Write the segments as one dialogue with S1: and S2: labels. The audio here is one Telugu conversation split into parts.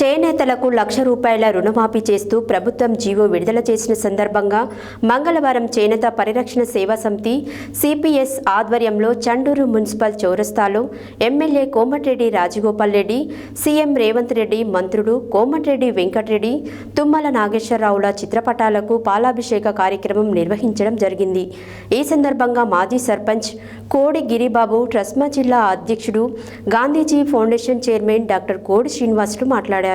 S1: చేనేతలకు లక్ష రూపాయల రుణమాఫీ చేస్తూ ప్రభుత్వం జీవో విడుదల చేసిన సందర్భంగా మంగళవారం చేనేత పరిరక్షణ సేవా సమితి సిపిఎస్ ఆధ్వర్యంలో చండూరు మున్సిపల్ చౌరస్తాలో ఎమ్మెల్యే కోమటిరెడ్డి రాజగోపాల్ రెడ్డి సీఎం రేవంత్ రెడ్డి మంత్రుడు కోమటిరెడ్డి వెంకటరెడ్డి తుమ్మల నాగేశ్వరరావుల చిత్రపటాలకు పాలాభిషేక కార్యక్రమం నిర్వహించడం జరిగింది. ఈ సందర్భంగా మాజీ సర్పంచ్ కోడి గిరిబాబు ట్రస్మా జిల్లా అధ్యక్షుడు గాంధీజీ ఫౌండేషన్ చైర్మన్ డాక్టర్ కోడి శ్రీనివాసులు మాట్లాడారు.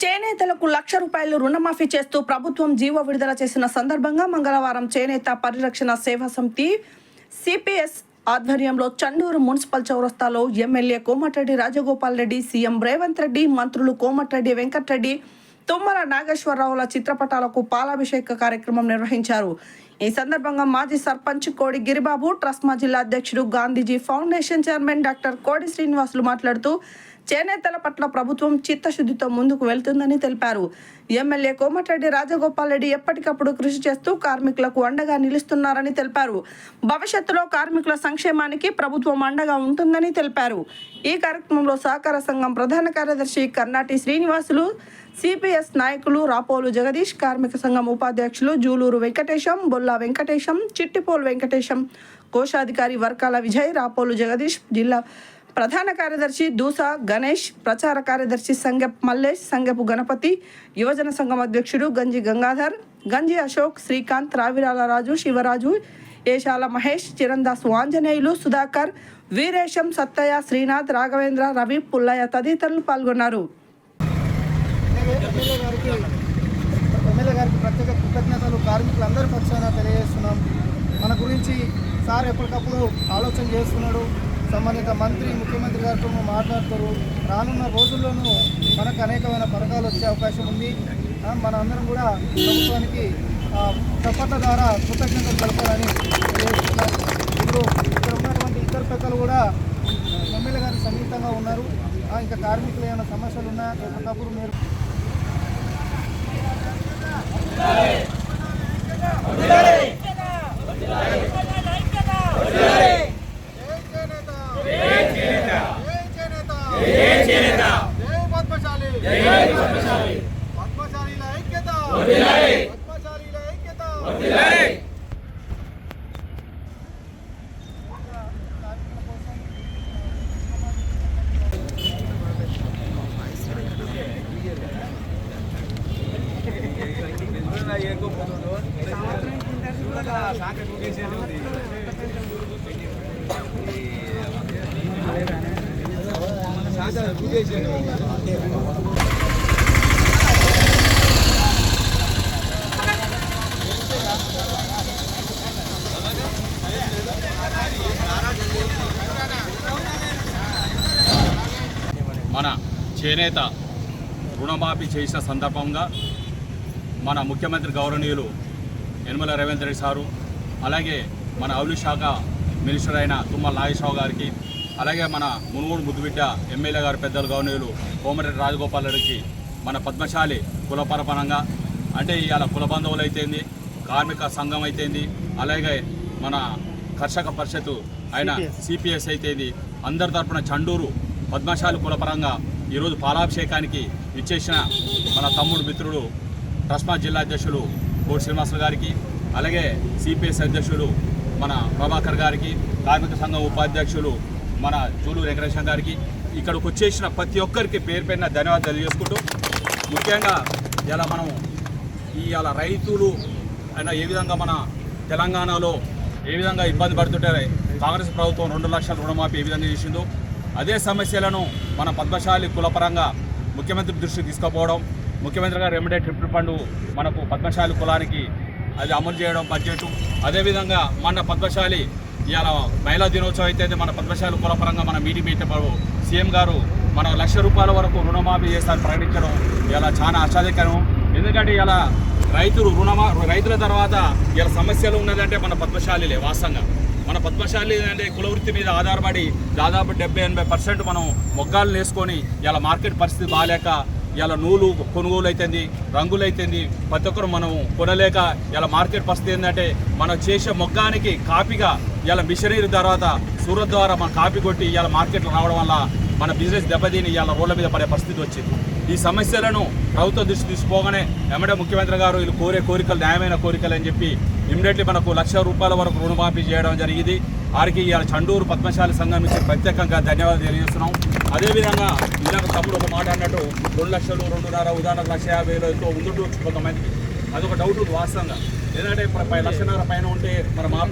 S2: చేనేతలకు లక్ష రూపాయలు రుణమాఫీ చేస్తూ ప్రభుత్వం జీవో విడుదల చేసిన సందర్భంగా మంగళవారం చేనేత పరిరక్షణ సేవా సమితి సిపిఎస్ ఆధ్వర్యంలో చండూరు మున్సిపల్ చౌరస్తాలో ఎమ్మెల్యే కోమటిరెడ్డి రాజగోపాల్ రెడ్డి సీఎం రేవంత్ రెడ్డి మంత్రులు కోమటిరెడ్డి వెంకటరెడ్డి తుమ్మల నాగేశ్వరరావుల చిత్రపటాలకు పాలాభిషేక కార్యక్రమం నిర్వహించారు. ఈ సందర్భంగా మాజీ సర్పంచ్ కోడి గిరిబాబు ట్రస్మా జిల్లా అధ్యక్షుడు గాంధీజీ ఫౌండేషన్ చైర్మన్ డాక్టర్ కోడి శ్రీనివాసులు మాట్లాడుతూ చేనేతల పట్ల ప్రభుత్వం చిత్తశుద్ధితో ముందుకు వెళ్తుందని తెలిపారు. ఎమ్మెల్యే కోమటిరెడ్డి రాజగోపాల్ రెడ్డి ఎప్పటికప్పుడు కృషి చేస్తూ కార్మికులకు అండగా నిలుస్తున్నారని తెలిపారు. భవిష్యత్తులో కార్మికుల సంక్షేమానికి ప్రభుత్వం అండగా ఉంటుందని తెలిపారు. ఈ కార్యక్రమంలో సహకార సంఘం ప్రధాన కార్యదర్శి కర్ణాటి శ్రీనివాసులు సిపిఎస్ నాయకులు రాపోలు జగదీష్ కార్మిక సంఘం ఉపాధ్యక్షులు జూలూరు వెంకటేశం బొల్లా వెంకటేశం చిట్టిపోలు వెంకటేశం కోశాధికారి వర్కాల విజయ్ రాపోలు జగదీష్ జిల్లా ప్రధాన కార్యదర్శి దూస గణేష్ ప్రచార కార్యదర్శి సంగప్ మల్లేష్ సంగపు గణపతి యువజన సంఘం అధ్యక్షుడు గంజి గంగాధర్ గంజి అశోక్ శ్రీకాంత్ రావిరాల రాజు శివరాజు ఏషాల మహేష్ చిరందాస్ ఆంజనేయులు సుధాకర్ వీరేశం సత్తయ్య శ్రీనాథ్ రాఘవేంద్ర రవి పుల్లయ్య తదితరులు పాల్గొన్నారు.
S3: గారికి ఎమ్మెల్యే గారికి ప్రత్యేక కృతజ్ఞతలు. కార్మికులందరి పక్షాన తెలియజేస్తున్నాం. మన గురించి సార్ ఎప్పటికప్పుడు ఆలోచన చేస్తున్నాడు. సంబంధిత మంత్రి ముఖ్యమంత్రి గారితో మాట్లాడతారు. రానున్న రోజుల్లోనూ మనకు అనేకమైన పథకాలు వచ్చే అవకాశం ఉంది. మనందరం మన కూడా ప్రభుత్వానికి చప్పట్ల ద్వారా కృతజ్ఞతలు తెలపాలని ఇప్పుడు ఇక్కడ ఉన్నటువంటి ఇతర పెద్దలు కూడా ఎమ్మెల్యే గారికి సన్నిహితంగా ఉన్నారు. ఇంకా కార్మికులు ఏమైనా సమస్యలు ఉన్నా ఎప్పటికప్పుడు మీరు పద్మశాలీల ఐక్యత పద్మశాలీల ఐక్యత సాయంత్రం
S4: మన చేనేత రుణమాఫీ చేసిన సందర్భంగా మన ముఖ్యమంత్రి గౌరవనీయులు యనమల రేవంత్ రెడ్డి సారు అలాగే మన అవులి శాఖ మినిస్టర్ అయిన తుమ్మల నాగేశ్వరరావు గారికి అలాగే మన మునుగోడు ముద్దుబిడ్డ ఎమ్మెల్యే గారి పెద్దలు గౌరవనీయులు కోమరెడ్డి రాజగోపాల్ రెడ్డికి మన పద్మశాలి కులపరపరంగా అంటే ఇవాళ కుల బంధువులు అయితేంది కార్మిక సంఘం అయితేంది అలాగే మన కర్షక పరిషత్తు అయిన సిపిఎస్ అయితేంది అందరి తరపున చండూరు పద్మశాలి కులపరంగా ఈరోజు పాలాభిషేకానికి ఇచ్చేసిన మన తమ్ముడు మిత్రుడు ట్రస్మా జిల్లా అధ్యక్షులు కోటి శ్రీనివాసులు గారికి అలాగే సిపిఎస్ అధ్యక్షులు మన ప్రభాకర్ గారికి కార్మిక సంఘం ఉపాధ్యక్షులు మన జూలు వెంకటేశ్వర గారికి ఇక్కడికి వచ్చేసిన ప్రతి ఒక్కరికి పేరు పైన ధన్యవాదాలు తెలియజేసుకుంటూ ముఖ్యంగా ఇలా మనం ఇలా రైతులు అయినా ఏ విధంగా మన తెలంగాణలో ఏ విధంగా ఇబ్బంది పడుతుంటే కాంగ్రెస్ ప్రభుత్వం రెండు లక్షల రుణమాఫీ ఏ విధంగా చేసిందో అదే సమస్యలను మన పద్మశాలి కులపరంగా ముఖ్యమంత్రి దృష్టికి తీసుకుపోవడం ముఖ్యమంత్రి గారు ఎమిడే ట్రిప్ ఫండ్ మనకు పద్మశాలి కులానికి అది అమలు చేయడం బడ్జెట్ అదేవిధంగా మన పద్మశాలి ఇవాళ మహిళా దినోత్సవం అయితే మన పద్మశాలి కులపరంగా మన మీటింగ్ పెట్టినప్పుడు సీఎం గారు మన లక్ష రూపాయల వరకు రుణమాఫీ చేస్తారని ప్రకటించడం ఇలా చాలా ఆశ్చర్యకరం. ఎందుకంటే ఇలా రైతులు రుణమా రైతుల తర్వాత ఇలా సమస్యలు ఉన్నదంటే మన పద్మశాలిలే వాస్తవంగా. మన పద్మశాలి అంటే కులవృత్తి మీద ఆధారపడి దాదాపు డెబ్బై ఎనభై పర్సెంట్ మనం మొగ్గాలు వేసుకొని ఇలా మార్కెట్ పరిస్థితి బాగాలేక ఇలా నూలు కొనుగోలు అయితేంది రంగులు అయితేంది ప్రతి ఒక్కరు మనం కొనలేక ఇలా మార్కెట్ పరిస్థితి ఏంటంటే మనం చేసే మొగ్గానికి కాపీగా ఇలా మిషనరీ తర్వాత సూరత్ ద్వారా మన కాపీ కొట్టి ఇలా మార్కెట్లో రావడం వల్ల మన బిజినెస్ దెబ్బతిని ఇవాళ రోడ్ల మీద పడే పరిస్థితి వచ్చింది. ఈ సమస్యలను ప్రభుత్వ దృష్టి తీసుకోగానే ఎమ్మడే ముఖ్యమంత్రి గారు వీళ్ళు కోరే కోరికలు న్యాయమైన కోరికలు అని చెప్పి ఇమ్మీడియట్లీ మనకు లక్ష రూపాయల వరకు రుణమాఫీ చేయడం జరిగింది. వారికి ఇవాళ చండూరు పద్మశాలి సంఘం నుంచి ప్రత్యేకంగా ధన్యవాదాలు తెలియజేస్తున్నాం. అదేవిధంగా ఇందాక తమ్ముడు ఒక మాట అన్నట్టు రెండు లక్షలు రెండున్నర ఉదాహరణకు లక్ష యాభై వేలతో ఉండుండొచ్చు కొంతమందికి. అదొక డౌట్ వాస్తవంగా. ఎందుకంటే పై లక్షన్నర పైన ఉంటే మన మాప